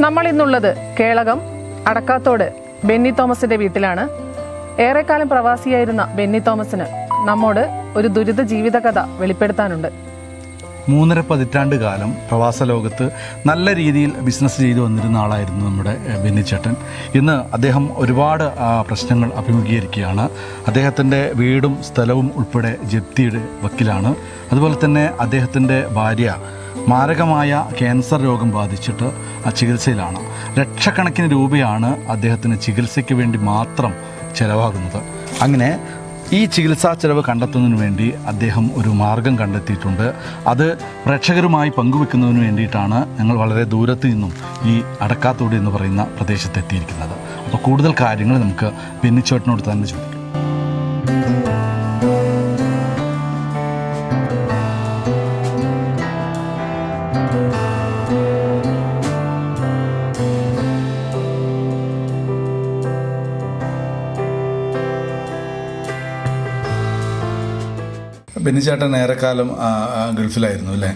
നമ്മൾ ഇന്നുള്ളത് കേളകം അടക്കാത്തോട് ബെന്നി തോമസിന്റെ വീട്ടിലാണ്. ഏറെക്കാലം പ്രവാസിയായിരുന്ന ബെന്നി തോമസിന് നമ്മോട് ഒരു ദുരിത ജീവിതകഥ വെളിപ്പെടുത്താനുണ്ട്. മൂന്നര പതിറ്റാണ്ട് കാലം പ്രവാസ ലോകത്ത് നല്ല രീതിയിൽ ബിസിനസ് ചെയ്തു വന്നിരുന്ന ആളായിരുന്നു നമ്മുടെ ബെന്നി ബെന്നിച്ചേട്ടൻ ഇന്ന് അദ്ദേഹം ഒരുപാട് പ്രശ്നങ്ങൾ അഭിമുഖീകരിക്കുകയാണ്. അദ്ദേഹത്തിന്റെ വീടും സ്ഥലവും ഉൾപ്പെടെ ജപ്തിയുടെ വക്കിലാണ്. അതുപോലെ തന്നെ അദ്ദേഹത്തിന്റെ ഭാര്യ മാരകമായ ക്യാൻസർ രോഗം ബാധിച്ചിട്ട് ആ ചികിത്സയിലാണ്. ലക്ഷക്കണക്കിന് രൂപയാണ് അദ്ദേഹത്തിന് ചികിത്സയ്ക്ക് വേണ്ടി മാത്രം ചിലവാകുന്നത്. അങ്ങനെ ഈ ചികിത്സാ ചെലവ് കണ്ടെത്തുന്നതിന് വേണ്ടി അദ്ദേഹം ഒരു മാർഗം കണ്ടെത്തിയിട്ടുണ്ട്. അത് പ്രേക്ഷകരുമായി പങ്കുവെക്കുന്നതിന് വേണ്ടിയിട്ടാണ് ഞങ്ങൾ വളരെ ദൂരത്ത് നിന്നും ഈ അടക്കാത്തോട് എന്ന് പറയുന്ന പ്രദേശത്ത് എത്തിയിരിക്കുന്നത്. അപ്പോൾ കൂടുതൽ കാര്യങ്ങൾ നമുക്ക് ബെന്നിച്ചേട്ടനോട് തന്നെ ചോദിക്കാം. ബെന്നിച്ചേട്ടൻ ഏറെക്കാലം ഗൾഫിലായിരുന്നു അല്ലേ?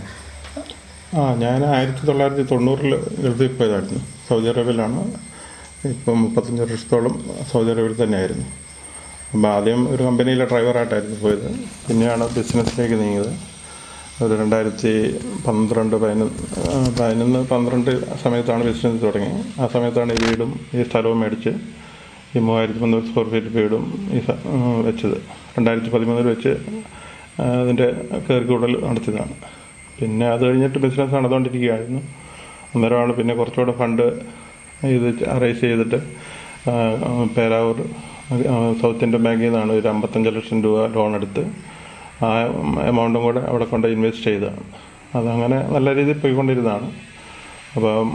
ആ ഞാൻ ആയിരത്തി തൊള്ളായിരത്തി തൊണ്ണൂറിൽ ഗൾഫിൽ പോയതായിരുന്നു. സൗദി അറേബ്യയിലാണ്. ഇപ്പം മുപ്പത്തഞ്ച് വർഷത്തോളം സൗദി അറേബ്യയിൽ തന്നെയായിരുന്നു. അപ്പോൾ ആദ്യം ഒരു കമ്പനിയിലെ ഡ്രൈവറായിട്ടായിരുന്നു പോയത്. പിന്നെയാണ് ബിസിനസ്സിലേക്ക് നീങ്ങിയത്. ഒരു രണ്ടായിരത്തി പന്ത്രണ്ട് പതിനൊന്ന് പതിനൊന്ന് പന്ത്രണ്ട് സമയത്താണ് ബിസിനസ് തുടങ്ങി. ആ സമയത്താണ് ഈ വീടും ഈ സ്ഥലവും മേടിച്ച് ഈ മൂവായിരത്തി മുന്നൂറ് സ്ക്വയർ ഫീറ്റ് വീടും ഈ വെച്ചത്. രണ്ടായിരത്തി പതിമൂന്നിൽ വെച്ച് അതിന്റെ കയറിക്കൂടൽ നടത്തിയതാണ്. പിന്നെ അത് കഴിഞ്ഞിട്ട് ബിസിനസ് നടന്നുകൊണ്ടിരിക്കുകയായിരുന്നു. അന്നേരമാണ് പിന്നെ കുറച്ചുകൂടെ ഫണ്ട് ഇത് അറേസ് ചെയ്തിട്ട് പേരാവൂർ സൗത്ത് ഇന്ത്യൻ ബാങ്കിൽ നിന്നാണ് ഒരു അമ്പത്തഞ്ച് ലക്ഷം രൂപ ലോൺ എടുത്ത് ആ എമൗണ്ടും കൂടെ അവിടെ കൊണ്ട് ഇൻവെസ്റ്റ് ചെയ്തതാണ്. അതങ്ങനെ നല്ല രീതിയിൽ പോയിക്കൊണ്ടിരുന്നതാണ്. അപ്പം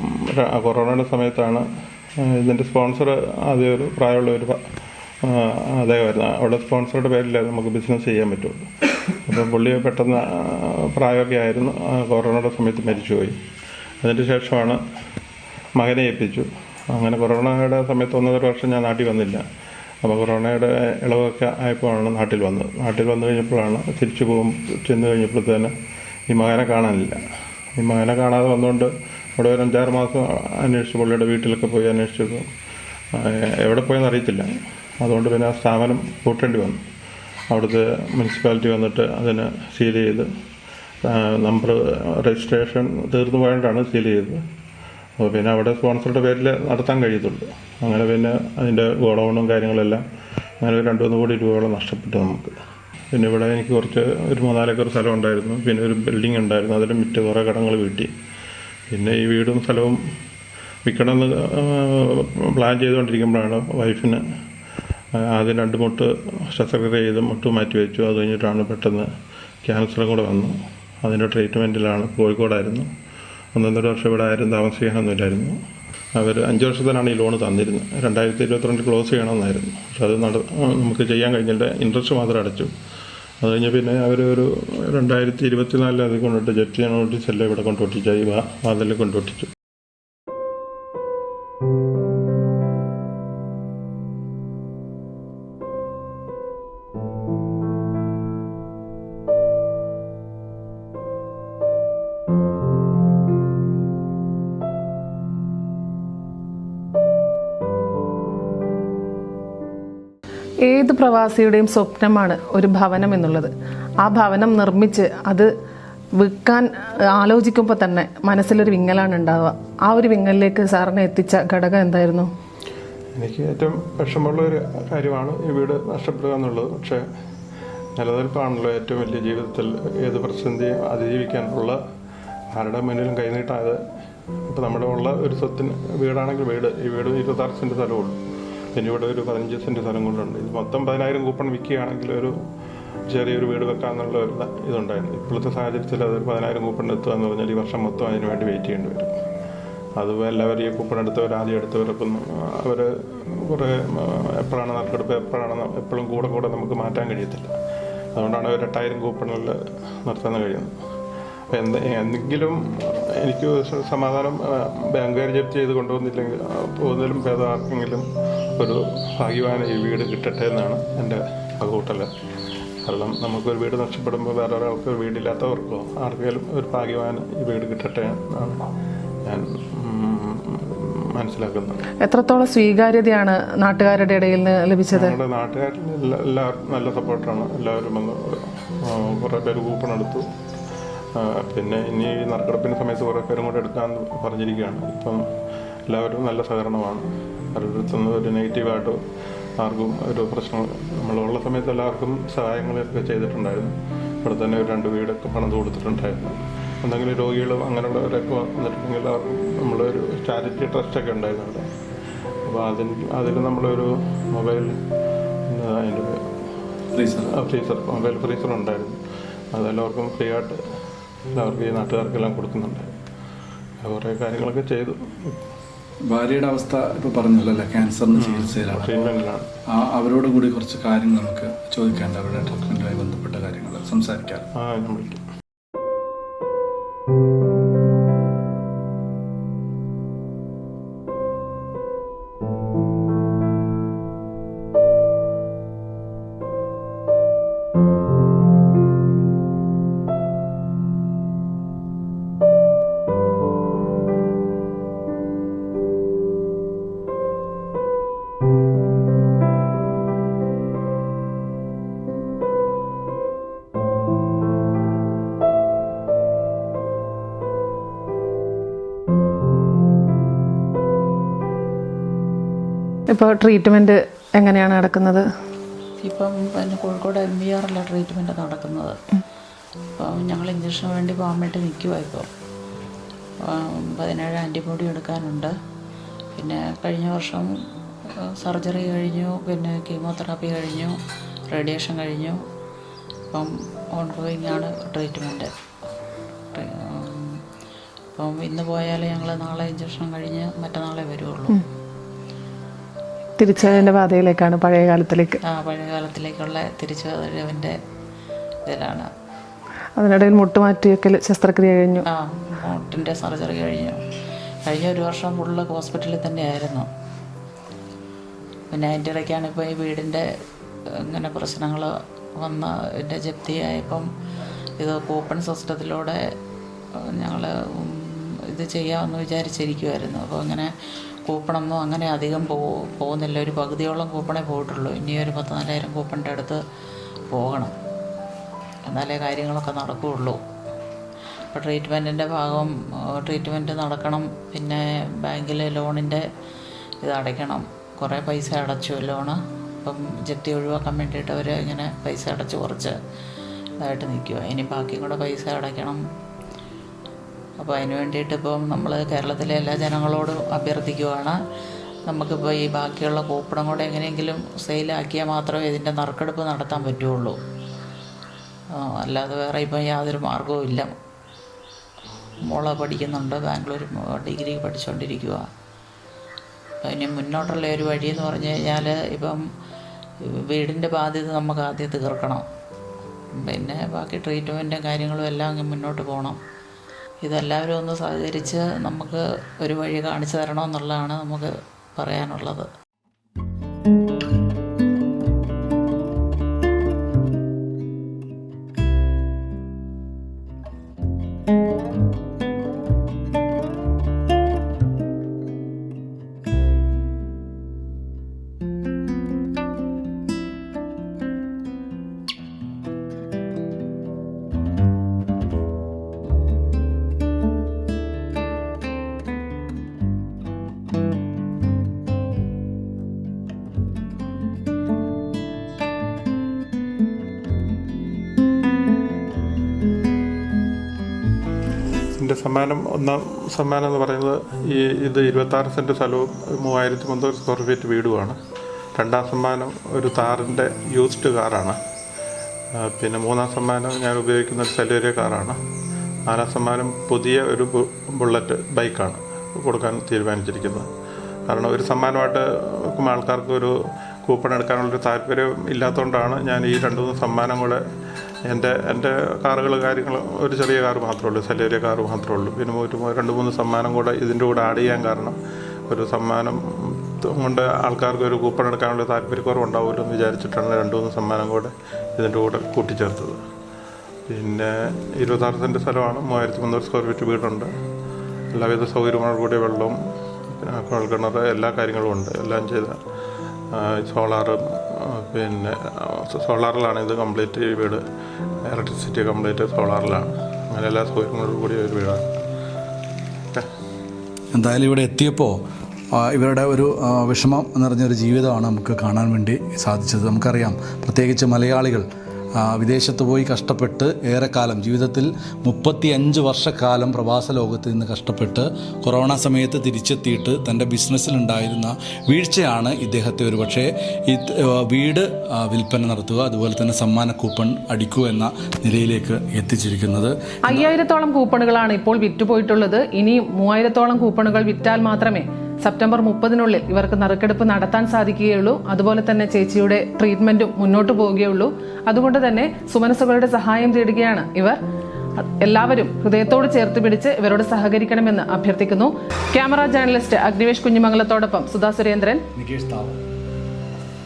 കൊറോണയുടെ സമയത്താണ് ഇതിന്റെ സ്പോൺസർ ആദ്യം ഒരു പ്രായമുള്ള ഒരു അദ്ദേഹമായിരുന്നു അവിടെ സ്പോൺസറുടെ പേരിലേ നമുക്ക് ബിസിനസ് ചെയ്യാൻ പറ്റുള്ളൂ. അപ്പം പുള്ളി പെട്ടെന്ന് പ്രായമൊക്കെ ആയിരുന്നു. കൊറോണയുടെ സമയത്ത് മരിച്ചുപോയി. അതിന് ശേഷമാണ് മകനെ ഏൽപ്പിച്ചു. അങ്ങനെ കൊറോണയുടെ സമയത്ത് ഒന്നര വർഷം ഞാൻ നാട്ടിൽ വന്നില്ല. അപ്പോൾ കൊറോണയുടെ ഇളവൊക്കെ ആയപ്പോഴാണ് നാട്ടിൽ വന്നത്. നാട്ടിൽ വന്നു കഴിഞ്ഞപ്പോഴാണ് തിരിച്ചു പോകും ചെന്ന് കഴിഞ്ഞപ്പോഴത്തേന് ഈ മകനെ കാണാനില്ല. ഈ മകനെ കാണാതെ വന്നുകൊണ്ട് അവിടെ ഒരു അഞ്ചാറ് മാസം അന്വേഷിച്ചു. പുള്ളിയുടെ വീട്ടിലൊക്കെ പോയി അന്വേഷിച്ചപ്പോൾ എവിടെ പോയെന്ന് അറിയത്തില്ല. അതുകൊണ്ട് പിന്നെ ആ സ്ഥാപനം പൂട്ടേണ്ടി വന്നു. അവിടുത്തെ മുനിസിപ്പാലിറ്റി വന്നിട്ട് അതിന് സീൽ ചെയ്ത് നമ്പർ രജിസ്ട്രേഷൻ തീർന്നു പോയതുകൊണ്ടാണ് സീൽ ചെയ്തത്. അപ്പോൾ പിന്നെ അവിടെ സ്പോൺസറുടെ പേരിൽ നടത്താൻ കഴിയത്തുള്ളൂ. അങ്ങനെ പിന്നെ അതിന്റെ ഗോഡൗണും കാര്യങ്ങളെല്ലാം അങ്ങനെ ഒരു രണ്ട് മൂന്ന് കോടി രൂപയോളം നഷ്ടപ്പെട്ടു നമുക്ക്. പിന്നെ ഇവിടെ എനിക്ക് കുറച്ച് ഒരു മൂന്നാലേക്കർ സ്ഥലം ഉണ്ടായിരുന്നു. പിന്നെ ഒരു ബിൽഡിംഗ് ഉണ്ടായിരുന്നു. അതിൽ മിറ്റ് കുറേ കടങ്ങൾ വീട്ടി. പിന്നെ ഈ വീടും സ്ഥലവും വിൽക്കണമെന്ന് പ്ലാൻ ചെയ്തുകൊണ്ടിരിക്കുമ്പോഴാണ് വൈഫിന് ആദ്യം രണ്ട് മുട്ട് ശസ്ത്രക്രിയ ചെയ്ത് മുട്ട് മാറ്റി വെച്ചു. അത് കഴിഞ്ഞിട്ടാണ് പെട്ടെന്ന് ക്യാൻസറും കൂടെ വന്നു. അതിന്റെ ട്രീറ്റ്മെന്റിലാണ് കോഴിക്കോടായിരുന്നു. ഒന്നൊന്നര വർഷം ഇവിടെ ആരും താമസിക്കാനൊന്നുമില്ലായിരുന്നു അവർ അഞ്ച് വർഷത്തിനാണ് ഈ ലോണ് തന്നിരുന്നത്. രണ്ടായിരത്തി ഇരുപത്തിരണ്ട് ക്ലോസ് ചെയ്യണമെന്നായിരുന്നു. പക്ഷെ അത് നട നമുക്ക് ചെയ്യാൻ കഴിഞ്ഞില്ല. ഇൻട്രസ്റ്റ് മാത്രം അടച്ചു. അത് കഴിഞ്ഞ് പിന്നെ അവർ ഒരു രണ്ടായിരത്തി ഇരുപത്തിനാലിൽ അത് കൊണ്ടിട്ട് ജപ്തി നോട്ടീസ് എല്ലാം ഇവിടെ കൊണ്ടൊട്ടിച്ചു ഈ വാ- വാതിലിൽ കൊണ്ടൊട്ടിച്ചു ഏത് പ്രവാസിയുടെയും സ്വപ്നമാണ് ഒരു ഭവനം എന്നുള്ളത്. ആ ഭവനം നിർമ്മിച്ച് അത് വിൽക്കാൻ ആലോചിക്കുമ്പോൾ തന്നെ മനസ്സിലൊരു വിങ്ങലാണ് ഉണ്ടാവുക. ആ ഒരു വിങ്ങലിലേക്ക് സാറിനെ എത്തിച്ച ഘടകം എന്തായിരുന്നു? എനിക്ക് ഏറ്റവും വിഷമമുള്ള ഒരു കാര്യമാണ് ഈ വീട് നഷ്ടപ്പെടുക എന്നുള്ളത്. പക്ഷേ നിലനിൽപ്പാണല്ലോ ഏറ്റവും വലിയ ജീവിതത്തിൽ ഏത് പ്രതിസന്ധിയും അതിജീവിക്കാനുള്ള ആരുടെ മുന്നിലും കൈനീട്ടാതെ. ഇപ്പോൾ നമ്മുടെ ഉള്ള ഒരു സ്വത്തിന് വീടാണെങ്കിൽ വീട് ഈ വീട് ഇരുപത്താറ് സെന്റ് സ്ഥലമുള്ളൂ പിന്നെ ഇവിടെ ഒരു പതിനഞ്ച് സെന്റ് സ്ഥലം കൊണ്ടുണ്ട്. ഇത് മൊത്തം പതിനായിരം കൂപ്പൺ വിൽക്കുകയാണെങ്കിൽ ഒരു ചെറിയൊരു വീട് വെക്കാമെന്നുള്ള ഒരു ഇത- ഇതുണ്ടായിരുന്നു. ഇപ്പോഴത്തെ സാഹചര്യത്തിൽ അതൊരു പതിനായിരം കൂപ്പൺ എത്തുക എന്ന് പറഞ്ഞാൽ ഈ വർഷം മൊത്തം അതിന് വേണ്ടി വെയിറ്റ് ചെയ്യേണ്ടി വരും. അത് എല്ലാവരും ഈ കൂപ്പൺ എടുത്തവർ ആദ്യം എടുത്തവരൊപ്പം അവർ കുറേ എപ്പോഴാണ് നറുക്കെടുപ്പ് എപ്പോഴാണ് എപ്പോഴും കൂടെ കൂടെ നമുക്ക് മാറ്റാൻ കഴിയത്തില്ല. അതുകൊണ്ടാണ് ഒരു എട്ടായിരം കൂപ്പണിൽ നിർത്താൻ കഴിയുന്നത്. അപ്പം എന്ത് എന്തെങ്കിലും എനിക്ക് സമാധാനം ബാങ്കുകാർ ജപ്തി ചെയ്ത് കൊണ്ടുവന്നില്ലെങ്കിൽ പോകുന്നതിലും ഭേദം ആർക്കെങ്കിലും ഒരു ഭാഗ്യവാന ഈ വീട് കിട്ടട്ടെ എന്നാണ് എന്റെ അകൂട്ടൽ കാരണം നമുക്കൊരു വീട് നഷ്ടപ്പെടുമ്പോൾ വേറെ ഒരാൾക്ക് ഒരു വീടില്ലാത്തവർക്കോ ആർക്കെങ്കിലും ഒരു ഭാഗ്യവാന് ഈ വീട് കിട്ടട്ടെ എന്നാണ് ഞാൻ മനസ്സിലാക്കുന്നത്. എത്രത്തോളം സ്വീകാര്യതയാണ് നാട്ടുകാരുടെ ഇടയിൽ നിന്ന് ലഭിച്ചത്? നമ്മുടെ നാട്ടുകാരിൽ എല്ലാ- എല്ലാവരും നല്ല സപ്പോർട്ടാണ്. എല്ലാവരും വന്ന് കുറേ പേര് കൂപ്പൺ എടുത്തു. പിന്നെ ഇനി നറുക്കെടുപ്പിന്റെ സമയത്ത് കുറേ പേരും കൂടെ എടുക്കാമെന്ന് പറഞ്ഞിരിക്കുകയാണ്. ഇപ്പം എല്ലാവരും നല്ല സഹകരണമാണ്. അവരുടെ ഒരു നെഗറ്റീവായിട്ട് ആർക്കും ഒരു പ്രശ്നം നമ്മളുള്ള സമയത്ത് എല്ലാവർക്കും സഹായങ്ങളൊക്കെ ചെയ്തിട്ടുണ്ടായിരുന്നു. ഇവിടെ തന്നെ ഒരു രണ്ട് വീടൊക്കെ പണിത് കൊടുത്തിട്ടുണ്ടായിരുന്നു. എന്തെങ്കിലും രോഗികളും അങ്ങനെയുള്ളവരൊക്കെ വന്നിട്ടുണ്ടെങ്കിൽ അവർക്ക് നമ്മളൊരു ചാരിറ്റി ട്രസ്റ്റൊക്കെ ഉണ്ടായിരുന്നു അവിടെ. അപ്പോൾ അതിന് അതിൽ നമ്മളൊരു മൊബൈൽ അതിന്റെ ഫ്രീസർ. മൊബൈൽ ഫ്രീസർ ഉണ്ടായിരുന്നു. അതെല്ലാവർക്കും ഫ്രീ ആയിട്ട് എല്ലാവർക്കും ഈ നാട്ടുകാർക്കെല്ലാം കൊടുക്കുന്നുണ്ടായിരുന്നു. കുറേ കാര്യങ്ങളൊക്കെ ചെയ്തു. ഭാര്യയുടെ അവസ്ഥ ഇപ്പൊ പറഞ്ഞല്ലോ അല്ലേ ക്യാൻസറിന് ചികിത്സയിലാണ്. അവരോട് കൂടി കുറച്ച് കാര്യങ്ങൾ നമുക്ക് ചോദിക്കാണ്ട് അവരുടെ ട്രീറ്റ്മെന്റുമായി ബന്ധപ്പെട്ട കാര്യങ്ങൾ സംസാരിക്കാം. ഇപ്പോൾ ട്രീറ്റ്മെന്റ് എങ്ങനെയാണ് നടക്കുന്നത്? ഇപ്പം പിന്നെ കോഴിക്കോട് എം വി ആറിലാണ് ട്രീറ്റ്മെന്റ് നടക്കുന്നത്. അപ്പം ഞങ്ങൾ ഇഞ്ചക്ഷന് വേണ്ടി പോകാൻ വേണ്ടി നിൽക്കുക ഇപ്പോൾ പതിനേഴ് ആന്റിബോഡി എടുക്കാനുണ്ട്. പിന്നെ കഴിഞ്ഞ വർഷം സർജറി കഴിഞ്ഞു പിന്നെ കീമോതെറാപ്പി കഴിഞ്ഞു റേഡിയേഷൻ കഴിഞ്ഞു. ഇപ്പം ഓൺ ഗോയിങ് ആണ് ട്രീറ്റ്മെന്റ് അപ്പം ഇന്ന് പോയാൽ ഞങ്ങൾ നാളെ ഇഞ്ചക്ഷൻ കഴിഞ്ഞ് മറ്റന്നാളെ വരുള്ളൂ. തിരിച്ചതിന്റെ പാതയിലേക്കാണ് പഴയ കാലത്തിലേക്ക്. ആ പഴയ കാലത്തിലേക്കുള്ള തിരിച്ചുവരവിന്റെ ഇതിലാണ്. അതിനിടയിൽ മുട്ടുമാറ്റിയൊക്കെ ശസ്ത്രക്രിയ കഴിഞ്ഞു. ആ മുട്ടിന്റെ സർജറി കഴിഞ്ഞു. കഴിഞ്ഞ ഒരു വർഷം ഫുള്ള് ഹോസ്പിറ്റലിൽ തന്നെയായിരുന്നു. പിന്നെ അതിന്റെ ഇടയ്ക്കാണ് ഇപ്പോൾ ഈ വീടിന്റെ ഇങ്ങനെ പ്രശ്നങ്ങൾ വന്ന എന്റെ ജപ്തിയായപ്പം ഇത് കൂപ്പൺ സിസ്റ്റത്തിലൂടെ ഞങ്ങൾ ഇത് ചെയ്യാമെന്ന് വിചാരിച്ചിരിക്കുമായിരുന്നു അപ്പോൾ അങ്ങനെ കൂപ്പണൊന്നും അങ്ങനെ അധികം പോ പോകുന്നില്ല. ഒരു പകുതിയോളം കൂപ്പണേ പോയിട്ടുള്ളൂ. ഇനി ഒരു പത്ത് നാലായിരം കൂപ്പണിന്റെ അടുത്ത് പോകണം. എന്നാലേ കാര്യങ്ങളൊക്കെ നടക്കുകയുള്ളൂ. അപ്പോൾ ട്രീറ്റ്മെന്റിന്റെ ഭാഗം ട്രീറ്റ്മെന്റ് നടക്കണം. പിന്നെ ബാങ്കിൽ ലോണിന്റെ ഇത് അടയ്ക്കണം. കുറേ പൈസ അടച്ചു ലോണ്. അപ്പം ജപ്തി ഒഴിവാക്കാൻ വേണ്ടിയിട്ട് അവർ ഇങ്ങനെ പൈസ അടച്ച് കുറച്ച് ഇതായിട്ട് നിൽക്കുക ഇനി ബാക്കിയും കൂടെ പൈസ അടയ്ക്കണം. അപ്പോൾ അതിന് വേണ്ടിയിട്ട് ഇപ്പം നമ്മൾ കേരളത്തിലെ എല്ലാ ജനങ്ങളോടും അഭ്യർത്ഥിക്കുവാണ്. നമുക്കിപ്പോൾ ഈ ബാക്കിയുള്ള കൂപ്പണം കൂടെ എങ്ങനെയെങ്കിലും സെയിലാക്കിയാൽ മാത്രമേ ഇതിന്റെ നറുക്കെടുപ്പ് നടത്താൻ പറ്റുള്ളൂ. അല്ലാതെ വേറെ ഇപ്പം യാതൊരു മാർഗവും ഇല്ല. മോളെ പഠിക്കുന്നുണ്ട് ബാംഗ്ലൂർ ഡിഗ്രി പഠിച്ചുകൊണ്ടിരിക്കുക അതിന് മുന്നോട്ടുള്ള ഒരു വഴിയെന്ന് പറഞ്ഞു കഴിഞ്ഞാൽ ഇപ്പം വീടിന്റെ ബാധ്യത നമുക്ക് ആദ്യം തീർക്കണം. പിന്നെ ബാക്കി ട്രീറ്റ്മെന്റും കാര്യങ്ങളും എല്ലാം അങ്ങ് മുന്നോട്ട് പോകണം ഇതെല്ലാവരും ഒന്ന് സഹകരിച്ച് നമുക്ക് ഒരു വഴി കാണിച്ചു തരണമെന്നുള്ളതാണ് നമുക്ക് പറയാനുള്ളത്. സമ്മാനം ഒന്നാം സമ്മാനം എന്ന് പറയുന്നത് ഈ ഇത് ഇരുപത്താറ് സെന്റ് സ്ഥലവും മൂവായിരത്തി മുന്നൂറ് സ്ക്വയർ ഫീറ്റ് വീടുമാണ്. രണ്ടാം സമ്മാനം ഒരു താറിന്റെ യൂസ്ഡ് കാറാണ് പിന്നെ മൂന്നാം സമ്മാനം ഞാൻ ഉപയോഗിക്കുന്ന ഒരു സെലേരിയ കാറാണ് നാലാം സമ്മാനം പുതിയ ഒരു ബുള്ളറ്റ് ബൈക്കാണ് കൊടുക്കാൻ തീരുമാനിച്ചിരിക്കുന്നത്. കാരണം ഒരു സമ്മാനമായിട്ട് ആൾക്കാർക്ക് ഒരു കൂപ്പൺ എടുക്കാനുള്ളൊരു താല്പര്യം ഇല്ലാത്തതുകൊണ്ടാണ് ഞാൻ ഈ രണ്ട് മൂന്ന് സമ്മാനം കൂടെ എന്റെ എന്റെ കാറുകൾ കാര്യങ്ങൾ ഒരു ചെറിയ കാർ മാത്രമേ ഉള്ളൂ ചെറിയ കാർ മാത്രമേ ഉള്ളൂ. പിന്നെ ഒരു രണ്ട് മൂന്ന് സമ്മാനം കൂടെ ഇതിന്റെ കൂടെ ആഡ് ചെയ്യാൻ കാരണം ഒരു സമ്മാനം കൊണ്ട് ആൾക്കാർക്ക് ഒരു കൂപ്പൺ എടുക്കാനുള്ള താല്പര്യക്കുറവുണ്ടാവുമല്ലോ എന്ന് വിചാരിച്ചിട്ടാണ് രണ്ട് മൂന്ന് സമ്മാനം കൂടെ ഇതിന്റെ കൂടെ കൂട്ടിച്ചേർത്തത്. പിന്നെ ഇരുപത്താറ് സെന്റ് സ്ഥലമാണ് മൂവായിരത്തി മുന്നൂറ് സ്ക്വയർ ഫീറ്റ് വീടുണ്ട്. എല്ലാവിധ സൗകര്യങ്ങളോട് കൂടിയ വെള്ളവും കുഴൽക്കിണർ എല്ലാ കാര്യങ്ങളും ഉണ്ട്. എല്ലാം ചെയ്ത സോളാറ് പിന്നെ സോളാറിലാണ് ഇത് കംപ്ലീറ്റ് ഈ വീട്. ഇലക്ട്രിസിറ്റി കംപ്ലീറ്റ് സോളാറിലാണ്. അങ്ങനെ എല്ലാ സൗകര്യങ്ങളോടും കൂടി ഒരു വീടാണ്. എന്തായാലും ഇവിടെ എത്തിയപ്പോൾ ഇവരുടെ ഒരു വിഷമം നിറഞ്ഞൊരു ജീവിതമാണ് നമുക്ക് കാണാൻ വേണ്ടി സാധിച്ചത്. നമുക്കറിയാം പ്രത്യേകിച്ച് മലയാളികൾ വിദേശത്ത് പോയി കഷ്ടപ്പെട്ട് ഏറെക്കാലം ജീവിതത്തിൽ മുപ്പത്തി അഞ്ച് വർഷക്കാലം പ്രവാസ ലോകത്ത് നിന്ന് കഷ്ടപ്പെട്ട് കൊറോണ സമയത്ത് തിരിച്ചെത്തിയിട്ട് തന്റെ ബിസിനസ്സിലുണ്ടായിരുന്ന വീഴ്ചയാണ് ഇദ്ദേഹത്തെ ഒരുപക്ഷെ ഈ വീട് വിൽപ്പന നടത്തുക അതുപോലെ തന്നെ സമ്മാന കൂപ്പൺ അടിക്കുക എന്ന നിലയിലേക്ക് എത്തിച്ചിരിക്കുന്നത്. അയ്യായിരത്തോളം കൂപ്പണുകളാണ് ഇപ്പോൾ വിറ്റുപോയിട്ടുള്ളത്. ഇനി മൂവായിരത്തോളം കൂപ്പണുകൾ വിറ്റാൽ മാത്രമേ സെപ്റ്റംബർ മുപ്പതിനുള്ളിൽ ഇവർക്ക് നറുക്കെടുപ്പ് നടത്താൻ സാധിക്കുകയുള്ളൂ. അതുപോലെ തന്നെ ചേച്ചിയുടെ ട്രീറ്റ്മെന്റും മുന്നോട്ട് പോവുകയുള്ളൂ. അതുകൊണ്ട് തന്നെ സുമനസുകളുടെ സഹായം തേടുകയാണ് ഇവർ. എല്ലാവരും ഹൃദയത്തോട് ചേർത്ത് പിടിച്ച് ഇവരോട് സഹകരിക്കണമെന്ന് അഭ്യർത്ഥിക്കുന്നു. ക്യാമറ ജേർണലിസ്റ്റ് അഗ്നിവേഷ് കുഞ്ഞിമംഗലത്തോടൊപ്പം സുധാ സുരേന്ദ്രൻ.